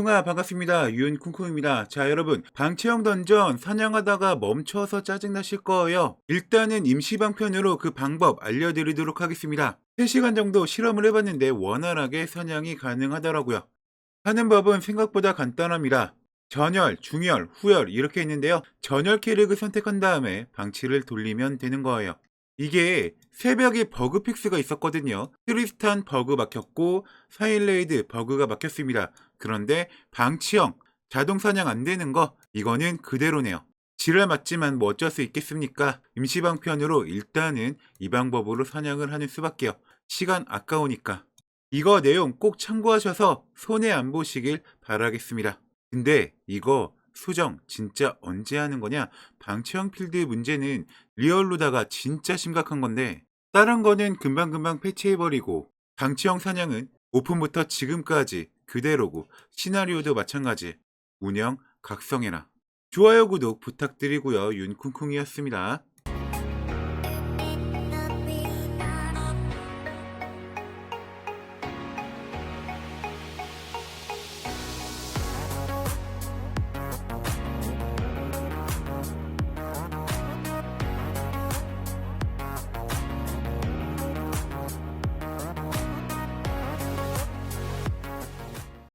쿵아 반갑습니다. 윤쿵쿵입니다. 자 여러분 방치형 던전 사냥하다가 멈춰서 짜증나실 거예요. 일단은 임시방편으로 그 방법 알려드리도록 하겠습니다. 3시간 정도 실험을 해봤는데 원활하게 사냥이 가능하더라고요. 하는 법은 생각보다 간단합니다. 전열, 중열, 후열 이렇게 있는데요. 전열 캐릭을 선택한 다음에 방치를 돌리면 되는 거예요. 이게 새벽에 버그 픽스가 있었거든요. 트리스탄 버그 막혔고 사일레이드 버그가 막혔습니다. 그런데 방치형 자동 사냥 안 되는 거 이거는 그대로네요. 지랄 맞지만 뭐 어쩔 수 있겠습니까? 임시방편으로 일단은 이 방법으로 사냥을 하는 수밖에요. 시간 아까우니까. 이거 내용 꼭 참고하셔서 손해 안 보시길 바라겠습니다. 근데 이거 수정 진짜 언제 하는 거냐? 방치형 필드 문제는 리얼로다가 진짜 심각한 건데 다른 거는 금방금방 패치해버리고 방치형 사냥은 오픈부터 지금까지 그대로고 시나리오도 마찬가지. 운영 각성해라. 좋아요 구독 부탁드리고요. 윤쿵쿵이었습니다